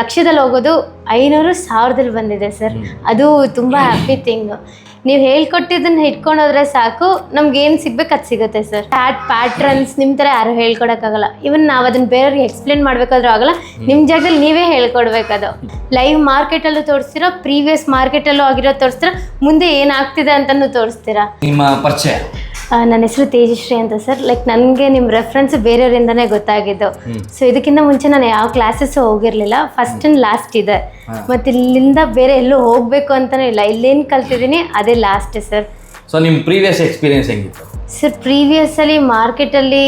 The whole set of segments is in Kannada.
ಲಕ್ಷದಲ್ಲಿ ಹೋಗೋದು ಐನೂರು ಸಾವಿರದಲ್ಲಿ ಬಂದಿದೆ ಸರ್. ಅದು ತುಂಬ ಹ್ಯಾಪಿ ಥಿಂಗ್ ನೀವು ಹೇಳ್ಕೊಟ್ಟಿದ್ದನ್ನ ಇಟ್ಕೊಂಡು ಹೋದ್ರೆ ಸಾಕು ನಮ್ಗೆ ಏನು ಸಿಗ್ಬೇಕು ಅದು ಸಿಗುತ್ತೆ ಸರ್. ಪ್ಯಾಟ್ ಪ್ಯಾಟ್ರನ್ಸ್ ನಿಮ್ಮ ಥರ ಯಾರು ಹೇಳ್ಕೊಡೋಕ್ಕಾಗಲ್ಲ. ಇವನ್ ನಾವು ಅದನ್ನ ಬೇರೆಯವ್ರಿಗೆ ಎಕ್ಸ್ಪ್ಲೇನ್ ಮಾಡಬೇಕಾದ್ರೂ ಆಗಲ್ಲ ನಿಮ್ಮ ಜಾಗದಲ್ಲಿ ನೀವೇ ಹೇಳ್ಕೊಡ್ಬೇಕದು. ಲೈವ್ ಮಾರ್ಕೆಟಲ್ಲೂ ತೋರಿಸ್ತೀರಾ ಪ್ರೀವಿಯಸ್ ಮಾರ್ಕೆಟಲ್ಲೂ ಆಗಿರೋ ತೋರಿಸ್ತೀರಾ ಮುಂದೆ ಏನಾಗ್ತಿದೆ ಅಂತಲೂ ತೋರಿಸ್ತೀರಾ. ನಿಮ್ಮ ಪರಿಚಯ. ನನ್ನ ಹೆಸರು ತೇಜಶ್ರೀ ಅಂತ ಸರ್. ಲೈಕ್ ನನಗೆ ನಿಮ್ಮ ರೆಫರೆನ್ಸ್ ಬೇರೆಯವರಿಂದನೇ ಗೊತ್ತಾಗಿದ್ದು. ಸೊ ಇದಕ್ಕಿಂತ ಮುಂಚೆ ನಾನು ಯಾವ ಕ್ಲಾಸಸ್ ಹೋಗಿರಲಿಲ್ಲ. ಫಸ್ಟ್ ಅಂಡ್ ಲಾಸ್ಟ್ ಇದೆ. ಮತ್ತು ಇಲ್ಲಿಂದ ಬೇರೆ ಎಲ್ಲೂ ಹೋಗಬೇಕು ಅಂತಲೂ ಇಲ್ಲ. ಇಲ್ಲೇನು ಕಲ್ತಿದ್ದೀನಿ ಅದೇ ಲಾಸ್ಟ್ ಸರ್. ಸೊ ನಿಮ್ಮ ಪ್ರೀವಿಯಸ್ ಎಕ್ಸ್ಪೀರಿಯನ್ಸ್ ಹೆಂಗಿತ್ತು? ಸರ್ ಪ್ರೀವಿಯಸ್ಸಲ್ಲಿ ಮಾರ್ಕೆಟಲ್ಲಿ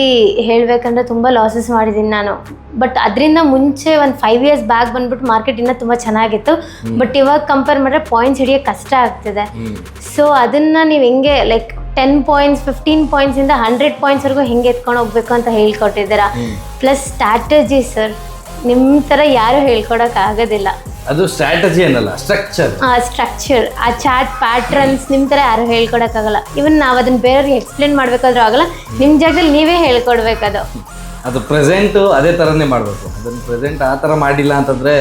ಹೇಳಬೇಕಂದ್ರೆ ತುಂಬ ಲಾಸಸ್ ಮಾಡಿದ್ದೀನಿ ನಾನು. ಬಟ್ ಅದರಿಂದ ಮುಂಚೆ ಒಂದು ಫೈವ್ ಇಯರ್ಸ್ ಬ್ಯಾಕ್ ಬಂದ್ಬಿಟ್ಟು ಮಾರ್ಕೆಟ್ ಇನ್ನೂ ತುಂಬ ಚೆನ್ನಾಗಿತ್ತು. ಬಟ್ ಇವಾಗ ಕಂಪೇರ್ ಮಾಡಿದ್ರೆ ಪಾಯಿಂಟ್ಸ್ ಹಿಡಿಯೋಕ್ಕೆ ಕಷ್ಟ ಆಗ್ತಿದೆ. ಸೊ ಅದನ್ನು ನೀವು ಹೆಂಗೆ ಲೈಕ್ ಟೆನ್ ಪಾಯಿಂಟ್ಸ್ ಫಿಫ್ಟೀನ್ ಪಾಯಿಂಟ್ಸಿಂದ ಹಂಡ್ರೆಡ್ ಪಾಯಿಂಟ್ಸ್ವರೆಗೂ ಹೆಂಗೆ ಎತ್ಕೊಂಡು ಹೋಗ್ಬೇಕು ಅಂತ ಹೇಳ್ಕೊಟ್ಟಿದ್ದೀರಾ? ಪ್ಲಸ್ ಸ್ಟ್ರಾಟಜಿ ಸರ್ ನಿಮ್ಮ ಥರ ಯಾರೂ ಹೇಳ್ಕೊಡೋಕೆ ಆಗೋದಿಲ್ಲ. ಅದು ಸ್ಟ್ರಾಟಜಿ ಏನಲ್ಲ ಸ್ಟ್ರಕ್ಚರ್ ಆ ಸ್ಟ್ರಕ್ಚರ್ ಆ ಚಾಟ್ ಪ್ಯಾಟ್ರನ್ಸ್ ನಿಮ್ಮ ಥರ ಯಾರು ಹೇಳ್ಕೊಡೋಕ್ಕಾಗಲ್ಲ ಇವನ್ ನಾವು ಅದನ್ನ ಬೇರೆಯವ್ರಿಗೆ ಎಕ್ಸ್ಪ್ಲೇನ್ ಮಾಡಬೇಕಾದ್ರೂ ಆಗಲ್ಲ. ನಿಮ್ಮ ಜಾಗದಲ್ಲಿ ನೀವೇ ಹೇಳ್ಕೊಡ್ಬೇಕದು. ಅದು ಪ್ರೆಸೆಂಟ್ ಅದೇ ಥರನೇ ಮಾಡಬೇಕು. ಅದನ್ನ ಪ್ರೆಸೆಂಟ್ ಆ ಥರ ಮಾಡಿಲ್ಲ ಅಂತಂದರೆ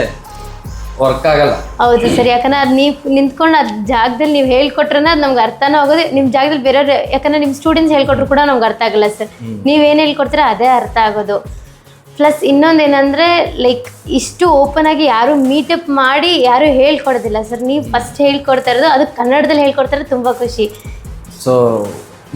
ವರ್ಕ್ ಆಗಲ್ಲ. ಹೌದು ಸರ್ ಯಾಕಂದ್ರೆ ಅದು ನೀವು ನಿಂತ್ಕೊಂಡು ಅದು ಜಾಗದಲ್ಲಿ ನೀವು ಹೇಳ್ಕೊಟ್ರೆ ಅದು ನಮ್ಗೆ ಅರ್ಥನೂ ಆಗೋದು ನಿಮ್ಮ ಜಾಗದಲ್ಲಿ ಬೇರೆಯವ್ರು ಯಾಕಂದ್ರೆ ನಿಮ್ಮ ಸ್ಟೂಡೆಂಟ್ಸ್ ಹೇಳ್ಕೊಟ್ರು ಕೂಡ ನಮ್ಗೆ ಅರ್ಥ ಆಗಲ್ಲ ಸರ್. ನೀವೇನು ಹೇಳ್ಕೊಡ್ತೀರ ಅದೇ ಅರ್ಥ ಆಗೋದು. ಪ್ಲಸ್ ಇನ್ನೊಂದು ಏನಂದರೆ ಲೈಕ್ ಇಷ್ಟು ಓಪನ್ ಆಗಿ ಯಾರು ಮೀಟಪ್ ಮಾಡಿ ಯಾರು ಹೇಳ್ಕೊಡೋದಿಲ್ಲ ಸರ್. ನೀವು ಫಸ್ಟ್ ಹೇಳ್ಕೊಡ್ತಾ ಇರೋದು ಅದು ಕನ್ನಡದಲ್ಲಿ ಹೇಳ್ಕೊಡ್ತಾರೆ ತುಂಬ ಖುಷಿ. ಸೊ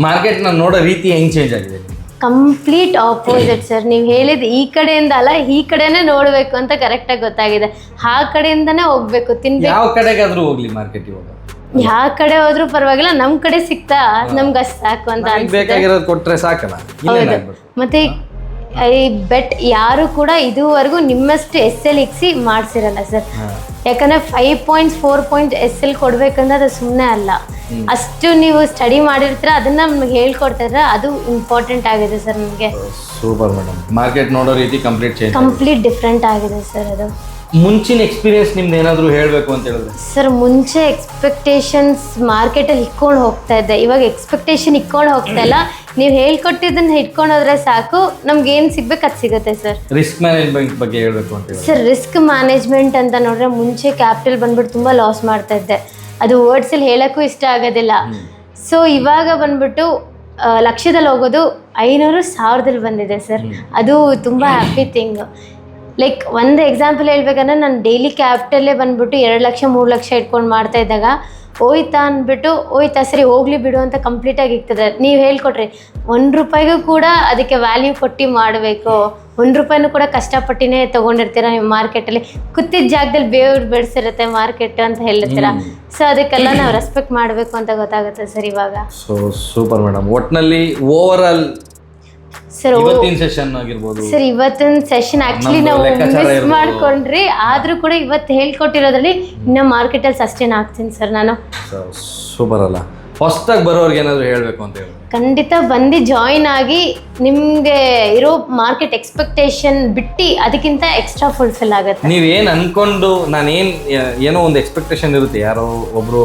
ಮಾರ್ಕೆಟ್ನ ನೋಡೋ ರೀತಿ ಹೆಂಗೆ ಚೇಂಜ್ ಆಗಿದೆ? ಕಂಪ್ಲೀಟ್ ಆಪೋಸಿಟ್ ಸರ್ ನೀವು ಹೇಳಿದ ಈ ಕಡೆಯಿಂದ ಅಲ್ಲ ಈ ಕಡೆನೇ ನೋಡಬೇಕು ಅಂತ ಕರೆಕ್ಟಾಗಿ ಗೊತ್ತಾಗಿದೆ. ಆ ಕಡೆಯಿಂದನೇ ಹೋಗ್ಬೇಕು ತಿನ್ಬೇಕು. ಯಾವ ಕಡೆಗಾದ್ರೂ ಹೋಗ್ಲಿ ಮಾರ್ಕೆಟ್ ಇವಾಗ. ಯಾವ ಕಡೆ ಹೋದ್ರೂ ಪರವಾಗಿಲ್ಲ ನಮ್ ಕಡೆ ಸಿಗ್ತಾ ನಮ್ಗೆ ಅಷ್ಟು ಸಾಕು ಅಂತ ಬೇಕಾಗಿರೋದು ಕೊಟ್ರೆ ಸಾಕಲ್ಲ ಮತ್ತೆ ಐ ಬೆಟ್ ಯಾರು ಕೂಡ ಇದುವರೆಗೂ ನಿಮ್ಮಷ್ಟು ಎಸ್ ಎಲ್ ಇಕ್ಸಿ ಮಾಡ್ಸಿರಲ್ಲ ಸರ್. ಯಾಕಂದ್ರೆ five points four point S L ಕೊಡಬೇಕಂದ್ರೆ ಅದು ಸುಮ್ಮನೆ ಅಲ್ಲ. ಅಷ್ಟು ನೀವು ಸ್ಟಡಿ ಮಾಡಿರ್ತೀರ ಅದನ್ನ ನಮ್ಗೆ ಹೇಳ್ಕೊಡ್ತಾ ಇದ್ರೆ ಅದು ಇಂಪಾರ್ಟೆಂಟ್ ಆಗಿದೆ ಸರ್ ನಮಗೆ. Super madam. ಮಾರ್ಕೆಟ್ ನೋಡೋ ರೀತಿ ಕಂಪ್ಲೀಟ್ ಕಂಪ್ಲೀಟ್ ಡಿಫ್ರೆಂಟ್ ಆಗಿದೆ ಸರ್ ಅದು. ಮುಂಚಿನ ಎಕ್ಸ್ಪೀರಿಯನ್ಸ್ ನಿಮ್ದು ಏನಾದರೂ ಹೇಳಬೇಕು ಅಂತ ಹೇಳಿದ್ರೆ? ಸರ್ ಮುಂಚೆ ಎಕ್ಸ್ಪೆಕ್ಟೇಷನ್ಸ್ ಮಾರ್ಕೆಟಲ್ಲಿ ಇಟ್ಕೊಂಡು ಹೋಗ್ತಾ ಇದ್ದೆ. ಇವಾಗ ಎಕ್ಸ್ಪೆಕ್ಟೇಷನ್ ಇಟ್ಕೊಂಡು ಹೋಗ್ತಾ ಇಲ್ಲ. ನೀವು ಹೇಳ್ಕೊಟ್ಟಿದ್ದನ್ನ ಇಟ್ಕೊಂಡು ಹೋದ್ರೆ ಸಾಕು. ನಮ್ಗೆ ಏನು ಸಿಗ್ಬೇಕು ಅದು ಸಿಗುತ್ತೆ ಸರ್. ರಿಸ್ಕ್ ಮ್ಯಾನೇಜ್ಮೆಂಟ್ ಬಗ್ಗೆ ಹೇಳಬೇಕು ಅಂತ ಹೇಳಿದ್ರೆ. ಸರ್ ರಿಸ್ಕ್ ಮ್ಯಾನೇಜ್ಮೆಂಟ್ ಅಂತ ನೋಡಿದ್ರೆ ಮುಂಚೆ ಕ್ಯಾಪಿಟಲ್ ಬಂದ್ಬಿಟ್ಟು ತುಂಬ ಲಾಸ್ ಮಾಡ್ತಾ ಇದ್ದೆ. ಅದು ವರ್ಡ್ಸಲ್ಲಿ ಹೇಳೋಕ್ಕೂ ಇಷ್ಟ ಆಗೋದಿಲ್ಲ. ಸೊ ಇವಾಗ ಬಂದ್ಬಿಟ್ಟು ಆ, ಲಕ್ಷದಲ್ಲಿ ಹೋಗೋದು ಐನೂರು ಸಾವಿರದಲ್ಲಿ ಬಂದಿದೆ ಸರ್. ಅದು ತುಂಬ ಹ್ಯಾಪಿ ಥಿಂಗ್ ಲೈಕ್ ಒಂದು ಎಕ್ಸಾಂಪಲ್ ಹೇಳ್ಬೇಕಂದ್ರೆ ನಾನು ಡೈಲಿ ಕ್ಯಾಪಿಟಲ್ಲೇ ಬಂದುಬಿಟ್ಟು ಎರಡು ಲಕ್ಷ ಮೂರು ಲಕ್ಷ ಇಟ್ಕೊಂಡು ಮಾಡ್ತಾ ಇದ್ದಾಗ ಹೋಯ್ತಾ ಅಂದ್ಬಿಟ್ಟು ಹೋಯ್ತಾ ಸರಿ ಹೋಗ್ಲಿ ಬಿಡು ಅಂತ ಕಂಪ್ಲೀಟಾಗಿ ಇರ್ತದೆ. ನೀವು ಹೇಳ್ಕೊಟ್ರಿ ಒಂದು ರೂಪಾಯಿಗೂ ಕೂಡ ಅದಕ್ಕೆ ವ್ಯಾಲ್ಯೂ ಕೊಟ್ಟು ಮಾಡಬೇಕು. ಒಂದು ರೂಪಾಯಿನೂ ಕೂಡ ಕಷ್ಟಪಟ್ಟಿನೇ ತೊಗೊಂಡಿರ್ತೀರ ನೀವು ಮಾರ್ಕೆಟಲ್ಲಿ ಕೂತಿದ್ದ ಜಾಗದಲ್ಲಿ ಬೇವ್ರು ಬೆಳೆಸಿರುತ್ತೆ ಮಾರ್ಕೆಟ್ ಅಂತ ಹೇಳ್ತೀರ? ಸೊ ಅದಕ್ಕೆಲ್ಲ ನಾವು ರೆಸ್ಪೆಕ್ಟ್ ಮಾಡಬೇಕು ಅಂತ ಗೊತ್ತಾಗುತ್ತೆ ಸರ್ ಇವಾಗ. ಸೊ ಸೂಪರ್ ಮೇಡಮ್ ಒಟ್ನಲ್ಲಿ ಓವರ್ ಆಲ್ ಸರ್ ಇವತ್ತಿನ ಸೆಷನ್ ಆಗಿರ್ಬೋದು. ಸರ್ ಇವತ್ತಿನ ಸೆಷನ್ ಆಕ್ಚುಲಿ ನಾವು ಮಿಸ್ ಮಾಡ್ಕೊಂಡ್ರಿ. ಆದ್ರೂ ಕೂಡ ಇವತ್ತು ಹೇಳ್ಕೊಟ್ಟಿರೋದ್ರಲ್ಲಿ ಇನ್ನ ಮಾರ್ಕೆಟಲ್ಲಿ ಸಸ್ಟೈನ್ ಆಗ್ತೀನಿ ಸರ್ ನಾನು. ಸೂಪರ್ ಅಲ್ಲ. ಹೊಸ್ದಾಗಿ ಬರೋರ್ಗೆ ಏನಾದರೂ ಹೇಳಬೇಕು ಅಂತ ಹೇಳಿ. ಖಂಡಿತ ಬಂದು ಜಾಯಿನ್ ಆಗಿ ನಿಮಗೆ ಇರೋ ಮಾರ್ಕೆಟ್ ಎಕ್ಸ್ಪೆಕ್ಟೇಷನ್ ಬಿಟ್ಟು ಅದಕ್ಕಿಂತ ಎಕ್ಸ್ಟ್ರಾ ಫುಲ್ಫಿಲ್ ಆಗುತ್ತೆ. ನೀವೇನು ಅನ್ಕೊಂಡು ನಾನೇನು ಏನೋ ಒಂದು ಎಕ್ಸ್ಪೆಕ್ಟೇಷನ್ ಇರುತ್ತೆ. ಯಾರೋ ಒಬ್ರು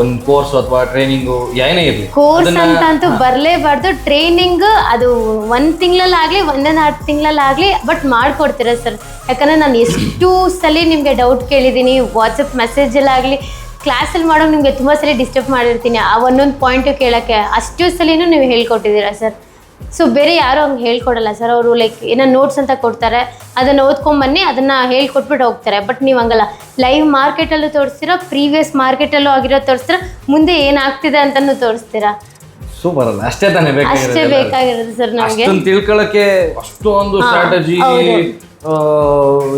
ಒಂದು ಕೋರ್ಸ್ ಅಥವಾ ಟ್ರೈನಿಂಗು ಏನೇ ಇರಲಿ. ಕೋರ್ಸ್ ಅಂತ ಅಂತೂ ಬರಲೇಬಾರ್ದು. ಟ್ರೈನಿಂಗ್ ಅದು ಒಂದು ತಿಂಗಳಲ್ಲಾಗಲಿ ಒಂದೊಂದು ತಿಂಗಳಲ್ಲಿ ತಿಂಗಳಲ್ಲಾಗಲಿ ಬಟ್ ಮಾಡ್ಕೊಡ್ತೀರಾ ಸರ್ ಯಾಕಂದರೆ ನಾನು ಎಷ್ಟು ಸಲ ನಿಮಗೆ ಡೌಟ್ ಕೇಳಿದ್ದೀನಿ. ವಾಟ್ಸಪ್ ಮೆಸೇಜಲ್ಲಾಗಲಿ ಕ್ಲಾಸಲ್ಲಿ ಮಾಡೋ ನಿಮಗೆ ತುಂಬ ಸಲ ಡಿಸ್ಟರ್ಬ್ ಮಾಡಿರ್ತೀನಿ. ಆ ಒಂದೊಂದು ಪಾಯಿಂಟು ಕೇಳೋಕ್ಕೆ ಅಷ್ಟು ಸಲಿನೂ ನೀವು ಹೇಳ್ಕೊಟ್ಟಿದ್ದೀರಾ ಸರ್ ಸೊ ಬೇರೆ ಯಾರು ಹಂಗೆ ಹೇಳ್ಕೊಡಲ್ಲ ಸರ್ ಅವರು ಲೈಕ್ ಏನೋ ನೋಟ್ಸ್ ಅಂತ ಕೊಡ್ತಾರೆ ಅದನ್ನು ಓದ್ಕೊಂಬನ್ನಿ ಅದನ್ನು ಹೇಳ್ಕೊಟ್ಬಿಟ್ಟು ಹೋಗ್ತಾರೆ. ಬಟ್ ನೀವು ಹಂಗಲ್ಲ. ಲೈವ್ ಮಾರ್ಕೆಟಲ್ಲೂ ತೋರಿಸ್ತೀರಾ ಪ್ರೀವಿಯಸ್ ಮಾರ್ಕೆಟಲ್ಲೂ ಆಗಿರೋ ತೋರಿಸ್ತೀರಾ ಮುಂದೆ ಏನಾಗ್ತಿದೆ ಅಂತಲೂ ತೋರಿಸ್ತೀರಾ? ಸೂಪರ್ ಅಲ್ಲ. ಅಷ್ಟೇ ತಾನೇ ಅಷ್ಟೇ ಬೇಕಾಗಿರೋದು ಬೇಕಾಗಿರೋದು ಸರ್ ನಮಗೆ. ಅಷ್ಟೊಂದು ತಿಳ್ಕೊಳ್ಳೋಕೆ ಅಷ್ಟೊಂದು ಸ್ಟ್ರಾಟಜಿ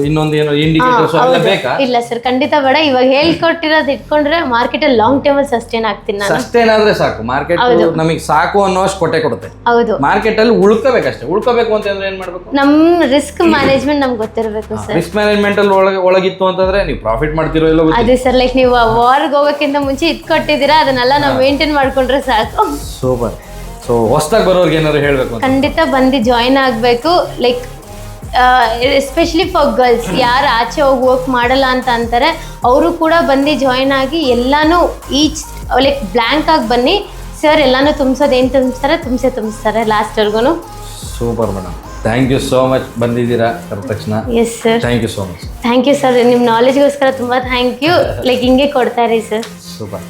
ಇನ್ನೊಂದು ಏನೋ ಇಂಡಿಕೇಟರ್ಸ್ ಬೇಕಾ? ಇಲ್ಲ ಸರ್ ಖಂಡಿತ ಬೇಡ. ಇವಾಗ ಹೇಳ್ಕೊಟ್ಟಿರೋದು ಇಟ್ಕೊಂಡ್ರೆ ಮಾರ್ಕೆಟಲ್ಲಿ ಲಾಂಗ್ ಟರ್ಮ್ ಅಲ್ಲಿ ಸಸ್ಟೈನ್ ಆಗ್ತೀನಿ ನಾನು. ಆದ್ರೆ ಸಾಕು. ಮಾರ್ಕೆಟ್ ನಮಗೆ ಸಾಕು ಅನ್ನೋಷ್ಟು ಕೊಟ್ಟೆ ಕೊಡುತ್ತೆ. ಹೌದು. ಮಾರ್ಕೆಟ್ ಅಲ್ಲಿ ಉಳ್ಕೋಬೇಕಷ್ಟೇ. ಉಳ್ಕೋಬೇಕು ಅಂತಂದ್ರೆ ಏನ್ ಮಾಡ್ಬೇಕು? ನಮ್ಮ ರಿಸ್ಕ್ ಮ್ಯಾನೇಜ್ಮೆಂಟ್ ನಮ್ಗೆ ಗೊತ್ತಿರಬೇಕು ಸರ್. ರಿಸ್ಕ್ ಮ್ಯಾನೇಜ್ಮೆಂಟ್ ಅಲ್ಲಿ ಒಳಗೆ ಒಳಗಿತ್ತು ಅಂತಂದ್ರೆ ನೀವು ಪ್ರಾಫಿಟ್ ಮಾಡ್ತಿರೋ ಇಲ್ಲ ಅದೇ ಸರ್ ಲೈಕ್ ನೀವು ವಾರ್ಗೆ ಹೋಗೋಕ್ಕಿಂತ ಮುಂಚೆ ಇಟ್ಕೊಟ್ಟಿದ್ದೀರಾ ಅದನ್ನೆಲ್ಲ ನಾವು ಮೇಂಟೈನ್ ಮಾಡ್ಕೊಂಡ್ರೆ ಸಾಕು. ಸೂಪರ್ ಸೊ ಹೊಸದಾಗಿ ಬರೋರ್ಗೆ ಏನಾದ್ರು ಹೇಳ್ಬೇಕು ಖಂಡಿತ ಬಂದು ಜಾಯಿನ್ ಆಗಬೇಕು. ಲೈಕ್ ಎಸ್ಪೆಷಲಿ ಫಾರ್ ಗರ್ಲ್ಸ್ ಯಾರು ಆಚೆ ಹೋಗಿ ವರ್ಕ್ ಮಾಡಲ್ಲ ಅಂತ ಅಂತಾರೆ ಅವರು ಕೂಡ ಬಂದು ಜಾಯ್ನ್ ಆಗಿ ಎಲ್ಲಾನು ಈಚ್ ಲೈಕ್ ಬ್ಲ್ಯಾಂಕ್ ಆಗಿ ಬನ್ನಿ ಸರ್ ಎಲ್ಲಾನು ತುಂಬಿಸೋದು ಏನು ತುಂಬಿಸ್ತಾರೆ ತುಂಬಿಸೇ ತುಂಬಿಸ್ತಾರೆ ಲಾಸ್ಟ್ವರೆಗೂ super madam thank you so much ಬಂದಿದ್ದೀರಾ ತಕ್ಷಣ yes sir thank you so much thank you sir ನಿಮ್ಮ ನಾಲೆಜ್ಗೋಸ್ಕರ ತುಂಬ ಥ್ಯಾಂಕ್ ಯು ಲೈಕ್ ಹಿಂಗೆ ಕೊಡ್ತಾ ಇರಿ ಸರ್ ಸೂಪರ್